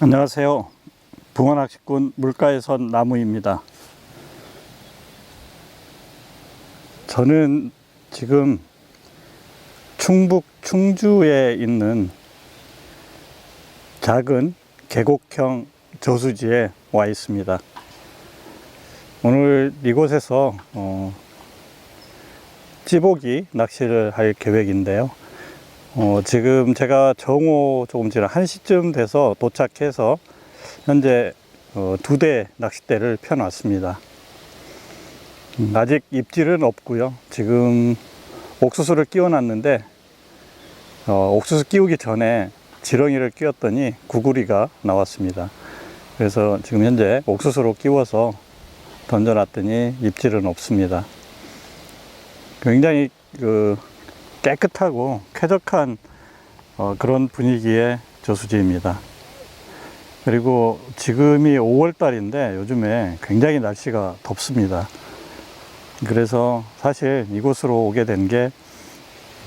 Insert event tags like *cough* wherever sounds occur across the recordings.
안녕하세요. 붕어낚시꾼 물가에 선 나무입니다. 저는 지금 충북 충주에 있는 작은 계곡형 저수지에 와 있습니다. 오늘 이곳에서 어, 찌보기 낚시를 할 계획인데요. 어, 지금 제가 정오 조금 지난 1시쯤 돼서 도착해서 현재 어, 두대 낚싯대를 펴놨습니다. 음, 아직 입질은 없고요. 지금 옥수수를 끼워놨는데 어, 옥수수 끼우기 전에 지렁이를 끼웠더니 구구리가 나왔습니다. 그래서 지금 현재 옥수수로 끼워서 던져놨더니 입질은 없습니다. 굉장히 그 깨끗하고 쾌적한 어, 그런 분위기의 저수지입니다. 그리고 지금이 5월 달인데 요즘에 굉장히 날씨가 덥습니다. 그래서 사실 이곳으로 오게 된 게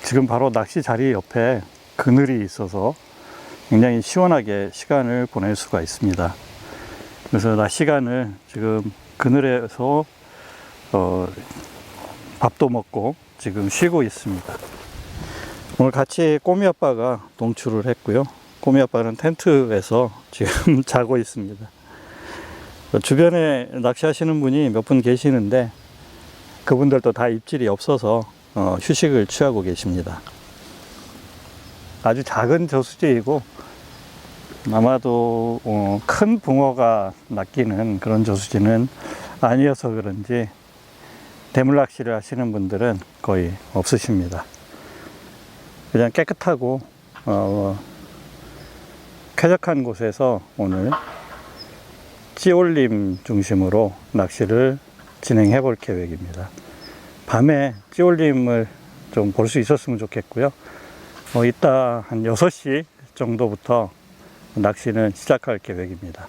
지금 바로 낚시 자리 옆에 그늘이 있어서 굉장히 시원하게 시간을 보낼 수가 있습니다. 그래서 낮 시간을 지금 그늘에서 어, 밥도 먹고 지금 쉬고 있습니다. 오늘 같이 꼬미 아빠가 동출을 했고요. 꼬미 아빠는 텐트에서 지금 *laughs* 자고 있습니다. 주변에 낚시하시는 분이 몇 분 계시는데 그분들도 다 입질이 없어서 어, 휴식을 취하고 계십니다. 아주 작은 저수지이고 아마도 어, 큰 붕어가 낚이는 그런 저수지는 아니어서 그런지 대물낚시를 하시는 분들은 거의 없으십니다. 그냥 깨끗하고 어, 쾌적한 곳에서 오늘 찌올림 중심으로 낚시를 진행해 볼 계획입니다. 밤에 찌올림을 좀 볼 수 있었으면 좋겠고요. 어, 이따 한 6시 정도부터 낚시는 시작할 계획입니다.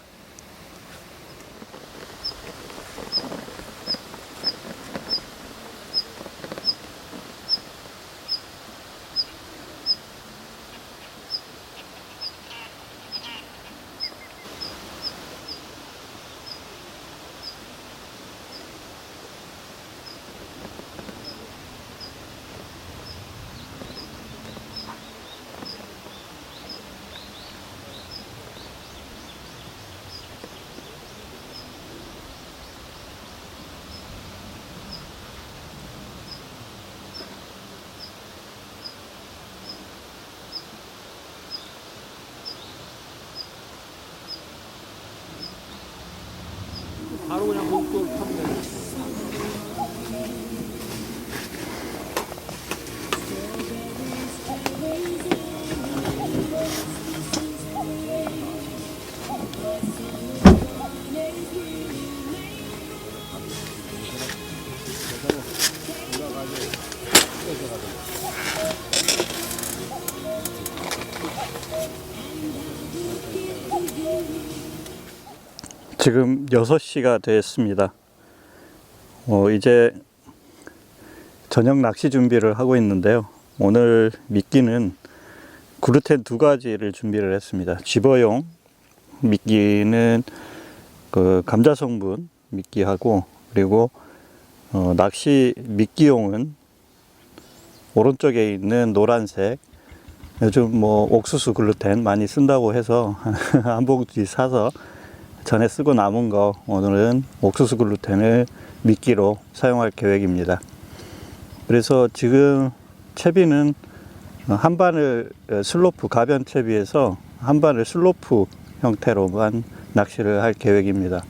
바로 그냥 목도를 타면 되는 지금 6시가 됐습니다. 어, 이제 저녁 낚시 준비를 하고 있는데요. 오늘 미끼는 그루텐 두 가지를 준비를 했습니다. 집어용 미끼는 그 감자 성분 미끼하고 그리고 어, 낚시 미끼용은 오른쪽에 있는 노란색 요즘 뭐 옥수수 글루텐 많이 쓴다고 해서 *laughs* 한 봉지 사서 전에 쓰고 남은 거 오늘은 옥수수 글루텐을 미끼로 사용할 계획입니다. 그래서 지금 채비는 한 반을 슬로프 가변 채비에서 한 반을 슬로프 형태로만 낚시를 할 계획입니다.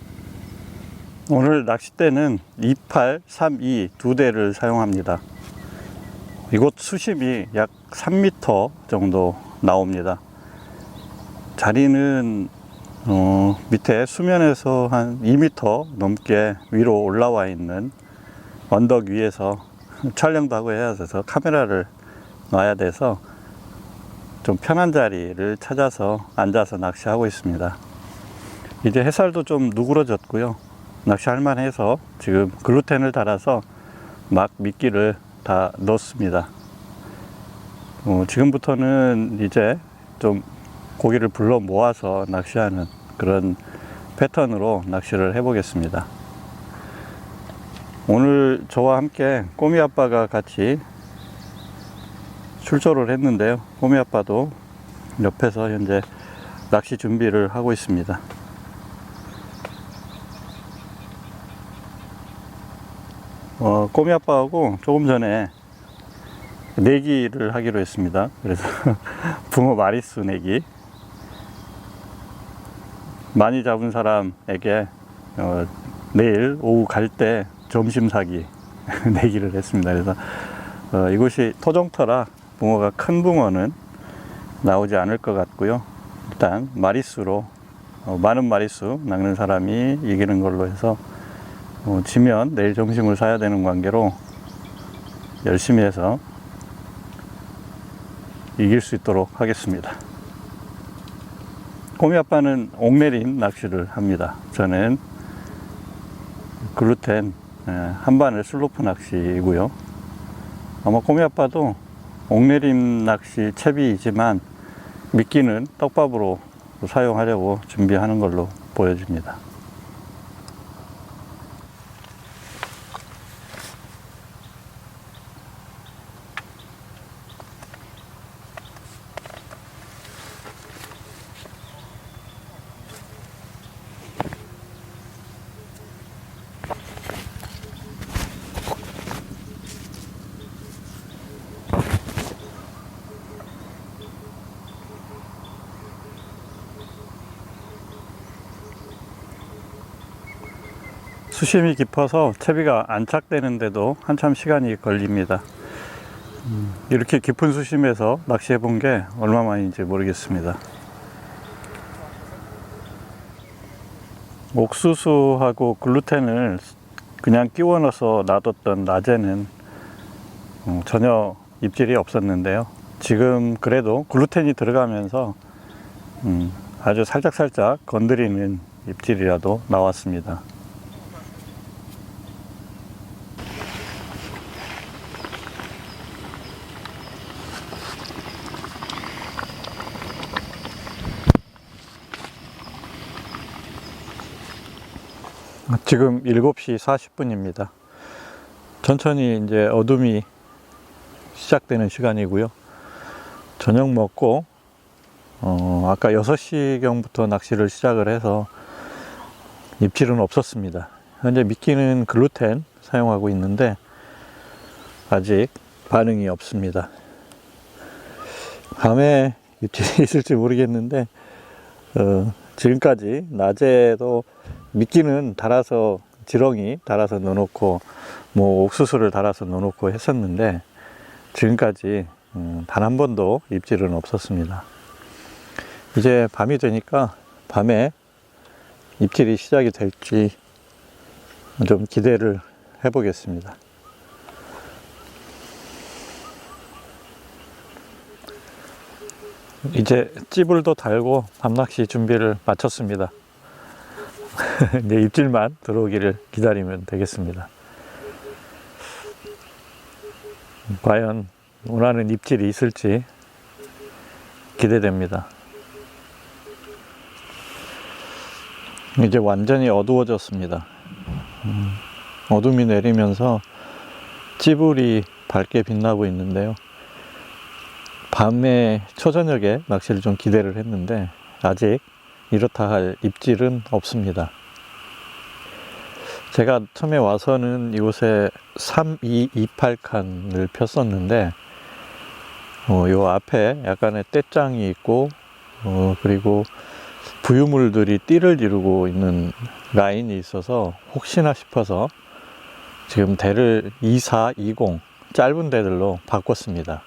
오늘 낚싯대는 28, 32 두 대를 사용합니다. 이곳 수심이 약 3m 정도 나옵니다. 자리는 어, 밑에 수면에서 한 2m 넘게 위로 올라와 있는 언덕 위에서 촬영도 하고 해야 돼서 카메라를 놔야 돼서 좀 편한 자리를 찾아서 앉아서 낚시하고 있습니다. 이제 햇살도 좀 누그러졌고요. 낚시할 만해서 지금 글루텐을 달아서 막 미끼를 다 넣습니다. 어, 지금부터는 이제 좀 고기를 불러 모아서 낚시하는 그런 패턴으로 낚시를 해보겠습니다. 오늘 저와 함께 꼬미 아빠가 같이 출조를 했는데요. 꼬미 아빠도 옆에서 현재 낚시 준비를 하고 있습니다. 어, 꼬미 아빠하고 조금 전에 내기를 하기로 했습니다. 그래서 *laughs* 붕어 마리수 내기. 많이 잡은 사람에게 어, 내일 오후 갈 때 점심 사기 *laughs* 내기를 했습니다. 그래서 어, 이곳이 토종터라 붕어가 큰 붕어는 나오지 않을 것 같고요. 일단 마리수로 어, 많은 마리수 낚는 사람이 이기는 걸로 해서 어, 지면 내일 점심을 사야 되는 관계로 열심히 해서 이길 수 있도록 하겠습니다. 꼬미 아빠는 옥내린 낚시를 합니다. 저는 글루텐 에, 한바늘 슬로프 낚시이고요. 아마 꼬미 아빠도 옥내림 낚시 채비이지만 미끼는 떡밥으로 사용하려고 준비하는 걸로 보여집니다. 수심이 깊어서 채비가 안착되는데도 한참 시간이 걸립니다. 음, 이렇게 깊은 수심에서 낚시해 본 게 얼마만인지 모르겠습니다. 옥수수하고 글루텐을 그냥 끼워 넣어서 놔뒀던 낮에는 음, 전혀 입질이 없었는데요. 지금 그래도 글루텐이 들어가면서 음, 아주 살짝살짝 건드리는 입질이라도 나왔습니다. 지금 7시 40분입니다. 천천히 이제 어둠이 시작되는 시간이고요. 저녁 먹고, 어, 아까 6시경부터 낚시를 시작을 해서 입질은 없었습니다. 현재 미끼는 글루텐 사용하고 있는데, 아직 반응이 없습니다. 밤에 *laughs* 입질이 있을지 모르겠는데, 어, 지금까지 낮에도 미끼는 달아서 지렁이 달아서 넣어놓고 뭐 옥수수를 달아서 넣어놓고 했었는데 지금까지 음, 단한 번도 입질은 없었습니다. 이제 밤이 되니까 밤에 입질이 시작이 될지 좀 기대를 해보겠습니다. 이제 찌불도 달고 밤낚시 준비를 마쳤습니다. *laughs* 이제 입질만 들어오기를 기다리면 되겠습니다. 과연 원하는 입질이 있을지 기대됩니다. 이제 완전히 어두워졌습니다. 음, 어둠이 내리면서 찌불이 밝게 빛나고 있는데요. 밤에 초저녁에 낚시를 좀 기대를 했는데 아직 이렇다 할 입질은 없습니다. 제가 처음에 와서는 이곳에 3228칸을 폈었는데 어, 요 앞에 약간의 떼짱이 있고 어, 그리고 부유물들이 띠를 이루고 있는 라인이 있어서 혹시나 싶어서 지금 대를 2420 짧은 대들로 바꿨습니다.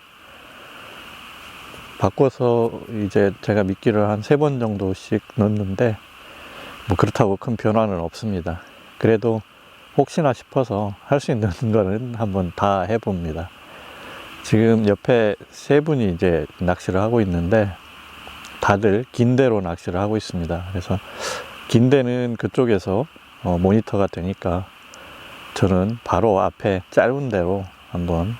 바꿔서 이제 제가 미끼를 한 세 번 정도씩 넣는데 뭐 그렇다고 큰 변화는 없습니다. 그래도 혹시나 싶어서 할 수 있는 *laughs* 거는 한번 다 해봅니다. 지금 옆에 세 분이 이제 낚시를 하고 있는데 다들 긴 대로 낚시를 하고 있습니다. 그래서 긴 대는 그쪽에서 어, 모니터가 되니까 저는 바로 앞에 짧은 대로 한번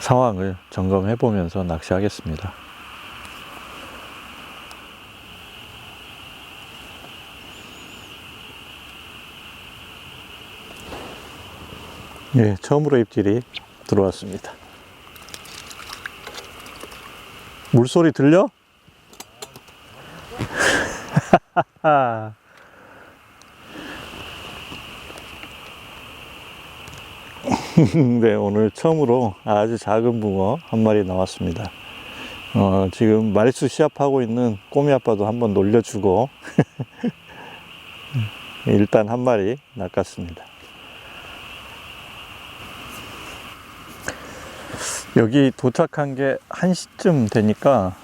상황을 점검해 보면서 낚시하겠습니다. 예, 처음으로 입질이 들어왔습니다. 물소리 들려? *laughs* *laughs* 네, 오늘 처음으로 아주 작은 붕어 한 마리 나왔습니다. 어, 지금 말수 시합하고 있는 꼬미 아빠도 한번 놀려주고 *laughs* 일단 한 마리 낚았습니다. 여기 도착한 게 1시쯤 되니까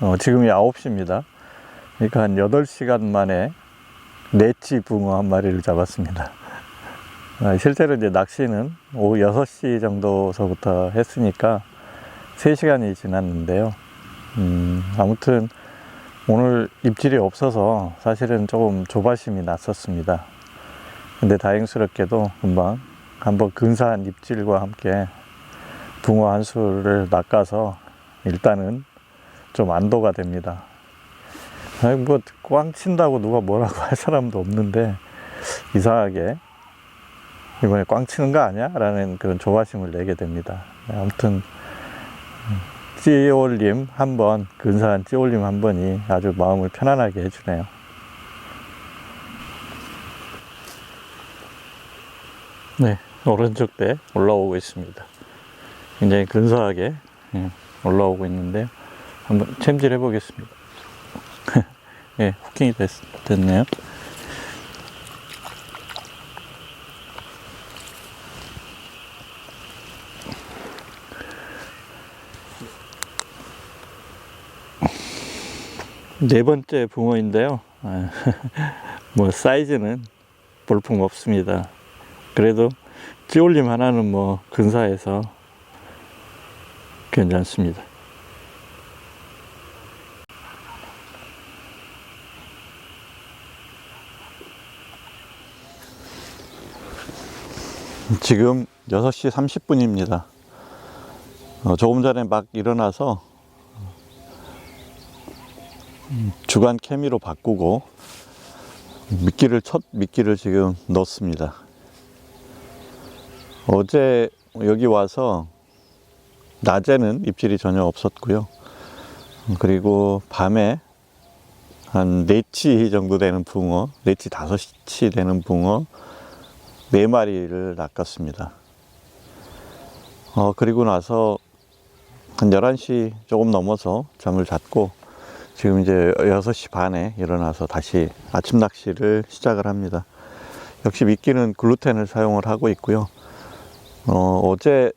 어, 지금이 9시입니다. 그러니까 한 8시간 만에 네치 붕어 한 마리를 잡았습니다. 아, 실제로 이제 낚시는 오후 6시 정도서부터 했으니까 3시간이 지났는데요. 음, 아무튼 오늘 입질이 없어서 사실은 조금 조바심이 났었습니다. 근데 다행스럽게도 금방 한번 근사한 입질과 함께 붕어 한 수를 낚아서 일단은 좀 안도가 됩니다. 아니 뭐 꽝 친다고 누가 뭐라고 할 사람도 없는데 이상하게 이번에 꽝 치는 거 아니야? 라는 그런 조바심을 내게 됩니다. 네, 아무튼 찌올림 한 번, 근사한 찌올림 한 번이 아주 마음을 편안하게 해주네요. 네, 오른쪽 배 올라오고 있습니다. 굉장히 근사하게 예, 올라오고 있는데요. 한번 챔질 해보겠습니다. *laughs* 예, 후킹이 됐, 됐네요. 네 번째 붕어인데요. 아, *laughs* 뭐 사이즈는 볼품 없습니다. 그래도 찌올림 하나는 뭐 근사해서 괜찮습니다. 지금 6시 30분입니다. 어, 조금 전에 막 일어나서 주간 케미로 바꾸고 미끼를 첫 미끼를 지금 넣습니다. 어제 여기 와서 낮에는 입질이 전혀 없었고요. 그리고 밤에 한 4치 정도 되는 붕어, 4치 5치 되는 붕어 4마리를 낚았습니다. 어, 그리고 나서 한 11시 조금 넘어서 잠을 잤고 지금 이제 6시 반에 일어나서 다시 아침 낚시를 시작을 합니다. 역시 미끼는 글루텐을 사용을 하고 있고요. 어, 어제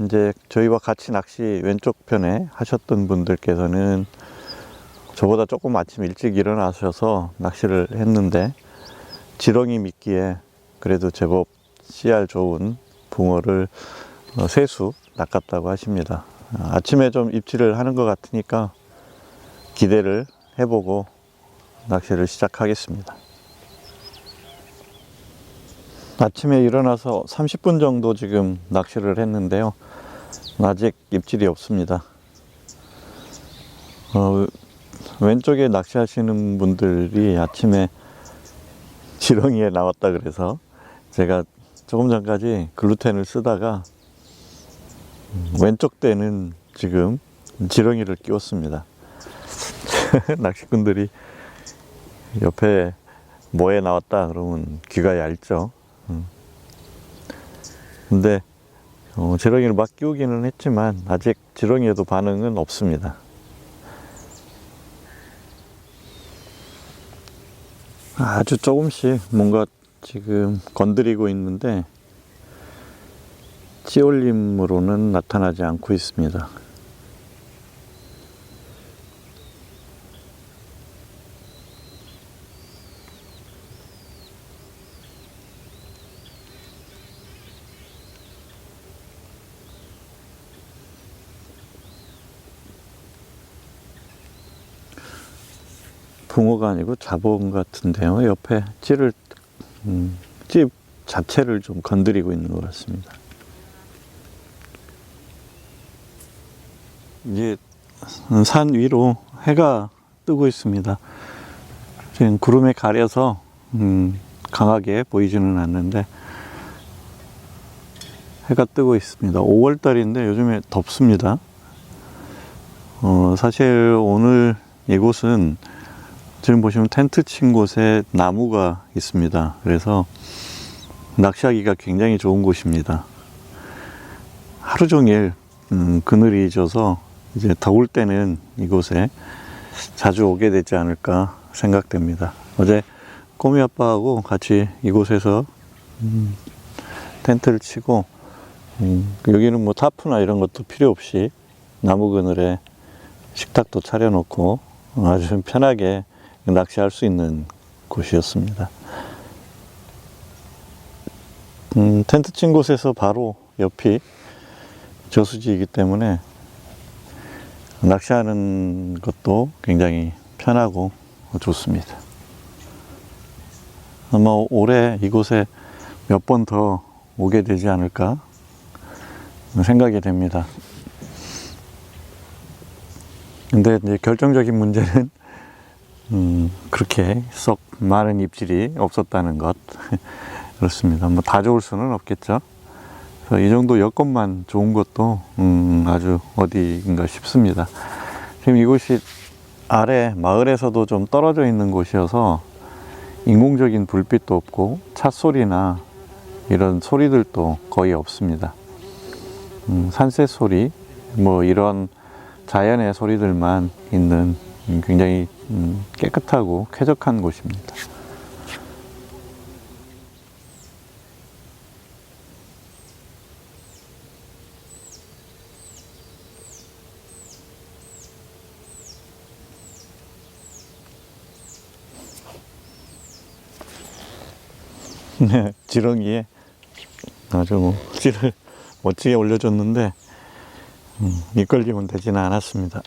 이제 저희와 같이 낚시 왼쪽 편에 하셨던 분들께서는 저보다 조금 아침 일찍 일어나셔서 낚시를 했는데 지렁이 미끼에 그래도 제법 씨알 좋은 붕어를 어, 세수 낚았다고 하십니다. 아, 아침에 좀 입질을 하는 것 같으니까 기대를 해보고 낚시를 시작하겠습니다. 아침에 일어나서 30분 정도 지금 낚시를 했는데요. 아직 입질이 없습니다. 어, 왼쪽에 낚시하시는 분들이 아침에 지렁이에 나왔다 그래서 제가 조금 전까지 글루텐을 쓰다가 왼쪽 대는 지금 지렁이를 끼웠습니다. *laughs* 낚시꾼들이 옆에 뭐에 나왔다 그러면 귀가 얇죠. 음. 근데 어, 지렁이를 막 끼우기는 했지만 아직 지렁이에도 반응은 없습니다. 아주 조금씩 뭔가 지금 건드리고 있는데 찌올림으로는 나타나지 않고 있습니다. 붕어가 아니고 자봉 같은데요. 옆에 찌를 음, 찌 자체를 좀 건드리고 있는 것 같습니다. 이제 산 위로 해가 뜨고 있습니다. 지금 구름에 가려서 음, 강하게 보이지는 않는데 해가 뜨고 있습니다. 5월 달인데 요즘에 덥습니다. 어, 사실 오늘 이곳은 지금 보시면 텐트 친 곳에 나무가 있습니다. 그래서 낚시하기가 굉장히 좋은 곳입니다. 하루 종일 음, 그늘이 져서 이제 더울 때는 이곳에 자주 오게 되지 않을까 생각됩니다. 어제 꼬미 아빠하고 같이 이곳에서 음, 텐트를 치고 음, 여기는 뭐 타프나 이런 것도 필요 없이 나무 그늘에 식탁도 차려놓고 아주 편하게 낚시할 수 있는 곳이었습니다. 음, 텐트 친 곳에서 바로 옆이 저수지이기 때문에 낚시하는 것도 굉장히 편하고 좋습니다. 아마 올해 이곳에 몇 번 더 오게 되지 않을까 생각이 됩니다. 근데 결정적인 문제는 음, 그렇게 썩 많은 입질이 없었다는 것 *laughs* 그렇습니다. 뭐 다 좋을 수는 없겠죠. 이 정도 여건만 좋은 것도 음, 아주 어디인가 싶습니다. 지금 이곳이 아래 마을에서도 좀 떨어져 있는 곳이어서 인공적인 불빛도 없고 차 소리나 이런 소리들도 거의 없습니다. 음, 산새 소리, 뭐 이런 자연의 소리들만 있는 음, 굉장히 음, 깨끗하고 쾌적한 곳입니다. *laughs* 네, 지렁이에 아주 뭐 찌를 *laughs* 멋지게 올려줬는데 음, 미끌리면 되지는 않았습니다.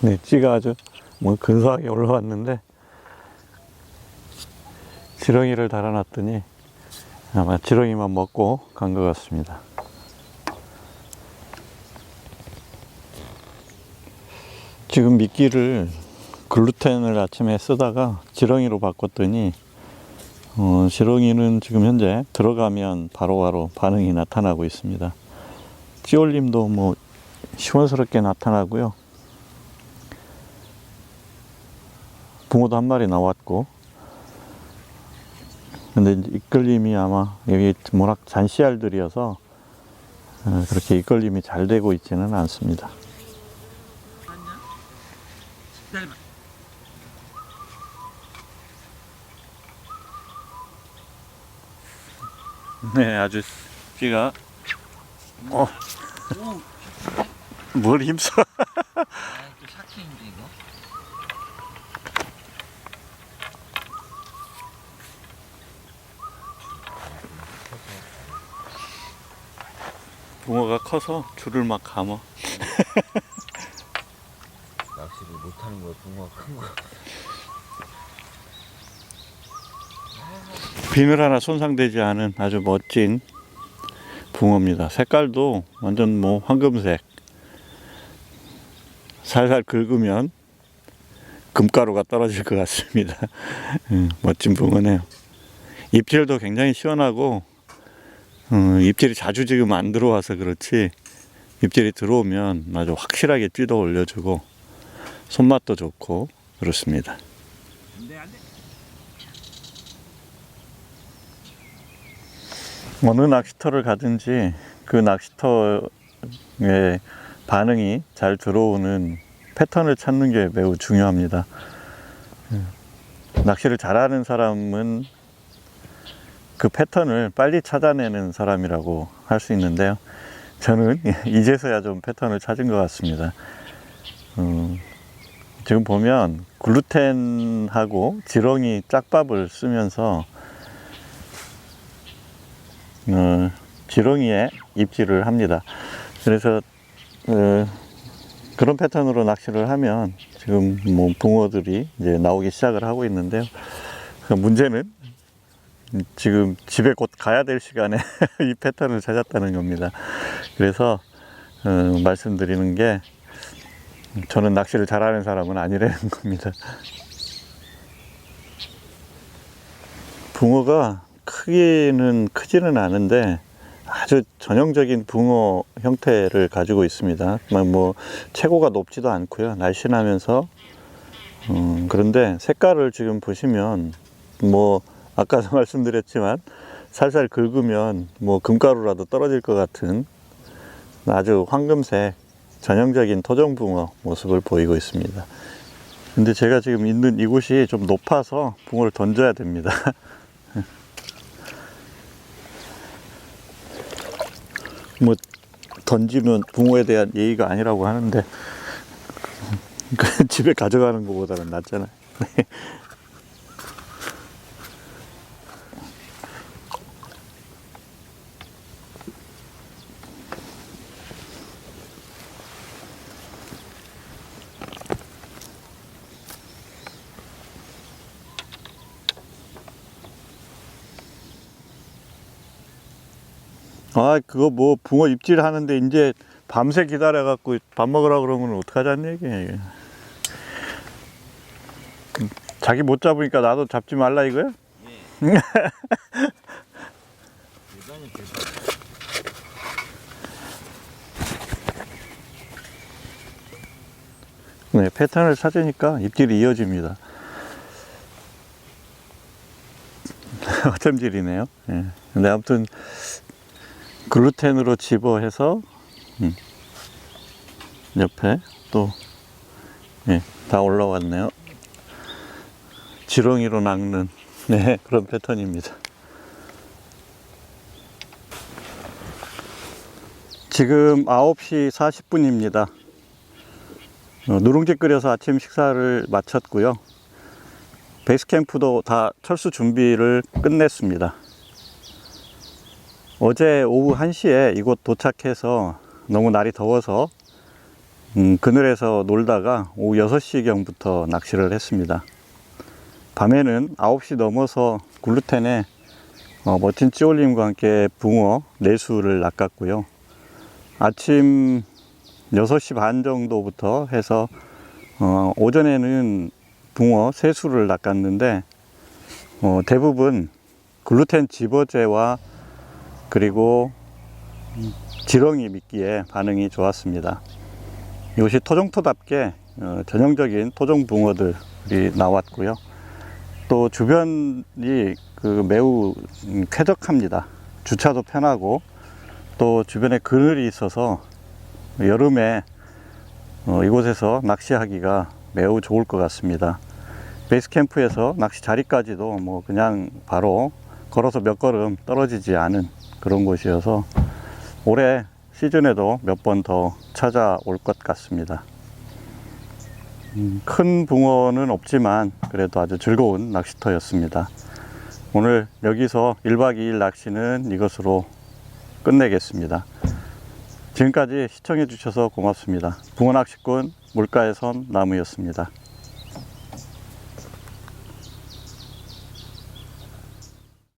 네, 찌가 아주 뭐 근사하게 올라왔는데 지렁이를 달아놨더니 아마 지렁이만 먹고 간 것 같습니다. 지금 미끼를 글루텐을 아침에 쓰다가 지렁이로 바꿨더니 어, 지렁이는 지금 현재 들어가면 바로바로 반응이 나타나고 있습니다. 찌올림도 뭐 시원스럽게 나타나고요. 붕어도 한 마리 나왔고 근데 이제 이끌림이 아마 여기 모락 잔씨알들이어서 어, 그렇게 이끌림이 잘 되고 있지는 않습니다. 네, 아주 찌가 어, 오, *laughs* 뭘 힘써? 아, 또 샤킹인데 이거. 붕어가 커서 줄을 막 감어. *laughs* 낚시를 못하는 거야, 붕어가 큰 거. *laughs* 비늘 하나 손상되지 않은 아주 멋진 붕어입니다. 색깔도 완전 뭐 황금색. 살살 긁으면 금가루가 떨어질 것 같습니다. *laughs* 음, 멋진 붕어네요. 입질도 굉장히 시원하고 음, 입질이 자주 지금 안 들어와서 그렇지 입질이 들어오면 아주 확실하게 찌도 올려주고 손맛도 좋고 그렇습니다. 어느 낚시터를 가든지 그 낚시터의 반응이 잘 들어오는 패턴을 찾는 게 매우 중요합니다. 음, 낚시를 잘하는 사람은 그 패턴을 빨리 찾아내는 사람이라고 할 수 있는데요. 저는 *laughs* 이제서야 좀 패턴을 찾은 것 같습니다. 음, 지금 보면 글루텐하고 지렁이 짝밥을 쓰면서 어, 지렁이에 입질을 합니다. 그래서 어, 그런 패턴으로 낚시를 하면 지금 뭐 붕어들이 이제 나오기 시작을 하고 있는데요. 그 문제는 지금 집에 곧 가야 될 시간에 *laughs* 이 패턴을 찾았다는 겁니다. 그래서 어, 말씀드리는 게 저는 낚시를 잘하는 사람은 아니라는 *laughs* 겁니다. 붕어가 크기는 크지는 않은데 아주 전형적인 붕어 형태를 가지고 있습니다. 뭐, 뭐 최고가 높지도 않고요. 날씬하면서 음, 그런데 색깔을 지금 보시면 뭐 아까도 *laughs* 말씀드렸지만 살살 긁으면 뭐 금가루라도 떨어질 것 같은 아주 황금색 전형적인 토종붕어 모습을 보이고 있습니다. 근데 제가 지금 있는 이곳이 좀 높아서 붕어를 던져야 됩니다. *laughs* 뭐 던지면 붕어에 대한 예의가 아니라고 하는데 그 *laughs* 집에 가져가는 것보다는 낫잖아요. 아 그거 뭐 붕어 입질 하는데 이제 밤새 기다려 갖고 밥 먹으라 그러면 어떡하자는 얘기야 이게. 음, 자기 못 잡으니까 나도 잡지 말라 이거야? 대단. *laughs* 네, 패턴을 찾으니까 입질이 이어집니다. *laughs* 어쩜질이네요. 예. 근데 아무튼 글루텐으로 집어해서 음, 옆에 또 예, 다 올라왔네요. 지렁이로 낚는 네, *laughs* 그런 패턴입니다. 지금 9시 40분입니다. 어, 누룽지 끓여서 아침 식사를 마쳤고요. 베이스 캠프도 다 철수 준비를 끝냈습니다. 어제 오후 1시에 이곳 도착해서 너무 날이 더워서 음, 그늘에서 놀다가 오후 6시경부터 낚시를 했습니다. 밤에는 9시 넘어서 글루텐에 어, 멋진 찌올림과 함께 붕어 내수를 낚았고요. 아침 6시 반 정도부터 해서 어, 오전에는 붕어 세수를 낚았는데 어, 대부분 글루텐 집어제와 그리고 지렁이 미끼에 반응이 좋았습니다. 이것이 토종토답게 어, 전형적인 토종 붕어들이 나왔고요. 또 주변이 그 매우 음, 쾌적합니다. 주차도 편하고 또 주변에 그늘이 있어서 여름에 어, 이곳에서 낚시하기가 매우 좋을 것 같습니다. 베이스 캠프에서 낚시 자리까지도 뭐 그냥 바로 걸어서 몇 걸음 떨어지지 않은 그런 곳이어서 올해 시즌에도 몇 번 더 찾아올 것 같습니다. 음, 큰 붕어는 없지만 그래도 아주 즐거운 낚시터였습니다. 오늘 여기서 1박 2일 낚시는 이것으로 끝내겠습니다. 지금까지 시청해 주셔서 고맙습니다. 붕어 낚시꾼 물가의 선 나무였습니다.